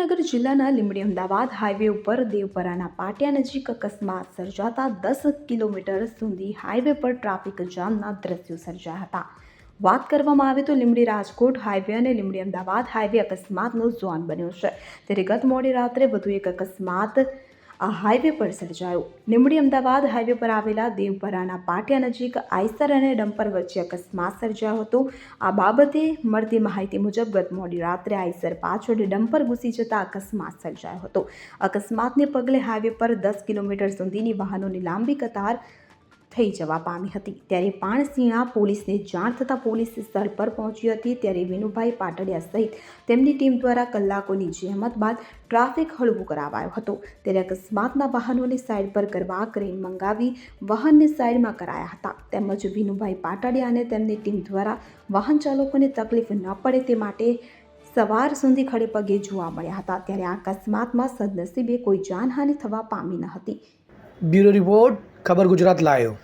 સુરેન્દ્રનગર જિલ્લાના લીંબડી અમદાવાદ હાઈવે ઉપર દેવપરાના પાટિયા નજીક અકસ્માત સર્જાતા દસ કિલોમીટર સુધી હાઈવે પર ટ્રાફિક જામના દ્રશ્યો સર્જાયા હતા. વાત કરવામાં આવે તો લીંબડી રાજકોટ હાઈવે અને લીંબડી અમદાવાદ હાઈવે અકસ્માતનો ઝોન બન્યો છે. ત્યારે ગત મોડી રાત્રે વધુ એક અકસ્માત આ હાઈવે પર સર્જાયો. લીંબડી અમદાવાદ હાઈવે પર આવેલા દેવપરાના પાટિયા નજીક આઈસર અને ડમ્પર વચ્ચે અકસ્માત સર્જાયો હતો. આ બાબતે મળતી માહિતી મુજબ ગત મોડી રાત્રે આઈસર પાછળ ડમ્પર ઘૂસી જતા અકસ્માત સર્જાયો હતો. અકસ્માતને પગલે હાઈવે પર દસ કિલોમીટર સુધીની વાહનોની લાંબી કતાર થઈ જવા પામી હતી. ત્યારે પાણસીણા પોલીસને જાણ થતાં પોલીસ સ્થળ પર પહોંચી હતી. ત્યારે વિનુભાઈ પાટડિયા સહિત તેમની ટીમ દ્વારા કલાકોની જહેમત બાદ ટ્રાફિક હળવું કરાવાયો હતો. ત્યારે અકસ્માતના વાહનોને સાઈડ પર કરવા ક્રેન મંગાવી વાહનને સાઈડમાં કરાયા હતા. તેમજ વિનુભાઈ પાટડિયા અને તેમની ટીમ દ્વારા વાહન ચાલકોને તકલીફ ન પડે તે માટે સવાર સુધી ખડે પગે જોવા મળ્યા હતા. ત્યારે આ અકસ્માતમાં સદનસીબે કોઈ જાનહાનિ થવા પામી ન હતી. બ્યુરો રિપોર્ટ ખબર ગુજરાત લાયો.